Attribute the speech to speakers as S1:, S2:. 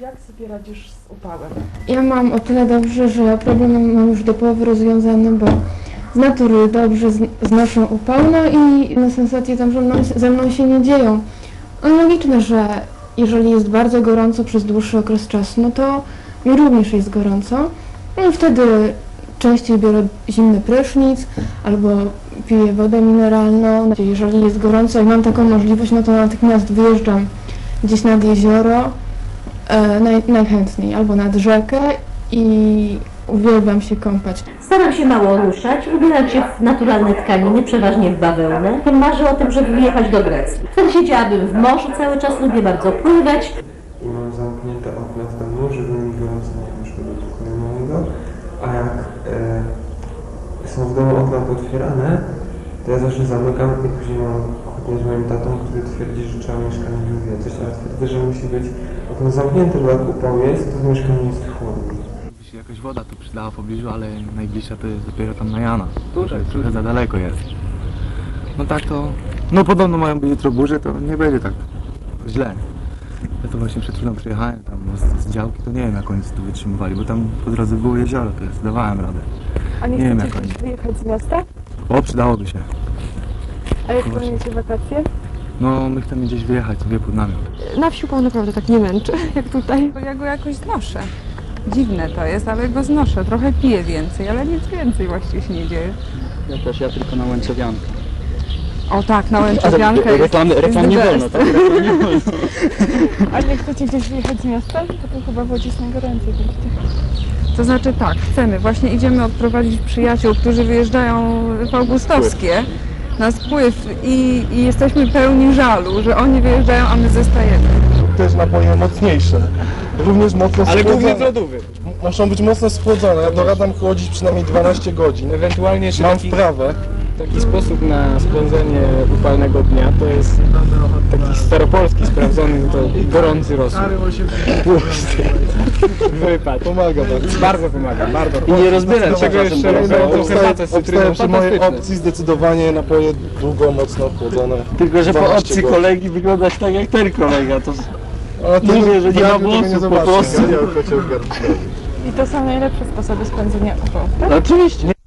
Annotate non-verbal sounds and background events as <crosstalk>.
S1: Jak sobie radzisz z upałem?
S2: Ja mam o tyle dobrze, że problem mam już do połowy rozwiązany, bo z natury dobrze zn- znoszę upał, no i sensacje tam ze mną, ze mną się nie dzieją. Logiczne, że jeżeli jest bardzo gorąco przez dłuższy okres czasu, no to mi również jest gorąco. No i wtedy częściej biorę zimny prysznic albo piję wodę mineralną. Jeżeli jest gorąco i mam taką możliwość, no to natychmiast wyjeżdżam gdzieś nad jezioro, naj, najchętniej, albo nad rzekę i uwielbiam się kąpać.
S3: Staram się mało ruszać, ubieram się w naturalne tkaniny, przeważnie w bawełnę. Marzę o tym, żeby wyjechać do Grecji. Wtedy siedziałabym w morzu cały czas, lubię bardzo pływać.
S4: i mam zamknięte okna w domu, żeby mi gorąco nie wyszło do pokoju mojego, a jak e, są w domu okna otwierane, to ja zawsze zamykam i później mam kłótnię z moim tatą, który twierdzi, że trzeba mieszkanie wywiedzać, ale twierdzę, że musi być okno zamknięte, bo jak upał jest, to w mieszkaniu jest chłodno.
S5: By się jakaś woda tu przydała w pobliżu, ale najbliższa to jest dopiero tam na Jana. Tutaj, trochę za daleko jest. No tak to... No podobno mają być jutro burze, to nie będzie tak źle. Ja to właśnie przed chwilą przyjechałem tam z, z działki, to nie wiem jak oni tu wytrzymywali, bo tam po drodze było jezioro, to jest, dawałem radę.
S1: A nie,
S5: Nie wiem,
S1: chcecie
S5: jak
S1: gdzieś wyjechać z miasta?
S5: O, przydałoby się.
S1: A jak planujecie wakacje?
S5: No, my chcemy gdzieś wyjechać sobie pod namiot.
S6: Na wsi upał naprawdę tak nie męczy, <laughs> jak tutaj.
S7: Bo ja go jakoś znoszę. Dziwne to jest, ale go znoszę. Trochę piję więcej, ale nic więcej właściwie się nie dzieje.
S8: Ja też, ja tylko na łęczowiankę.
S7: O tak, na <laughs> łęczowiankę jest,
S8: Reklam,
S7: jest
S8: reklam
S7: the
S8: nie
S7: best.
S8: wolno, tak? Reklam nie wolno. <laughs>
S1: A nie chcecie gdzieś wyjechać z miasta? To chyba w Łodzi jest najgoręcej.
S7: To znaczy tak, chcemy. Właśnie idziemy odprowadzić przyjaciół, którzy wyjeżdżają w Augustowskie na spływ i, i jesteśmy pełni żalu, że oni wyjeżdżają, a my zostajemy.
S9: też napoje mocniejsze. Również mocno
S8: Ale głównie z
S9: schłodzone.
S8: lodówy.
S9: Muszą być mocno schłodzone. Ja doradam chłodzić przynajmniej 12 godzin.
S8: Ewentualnie jeszcze
S9: Mam
S8: taki,
S9: wprawę.
S8: Taki sposób na spędzenie upalnego dnia to jest taki staropolski sprawdzony to gorący rosół. Tłusty. Wypad.
S9: Pomaga bardzo.
S8: Bardzo pomaga, bardzo. I nie rozbierać czego jeszcze robią.
S9: Obstaję przy mojej opcji zdecydowanie napoje długo, mocno chłodzone.
S10: Tylko, że po
S9: 12
S10: opcji kolegi wyglądać tak jak ten kolega, to
S9: tego
S10: Mówię, że nie ma włosów, po prostu.
S1: I to są najlepsze sposoby spędzenia upału.
S10: oczywiście.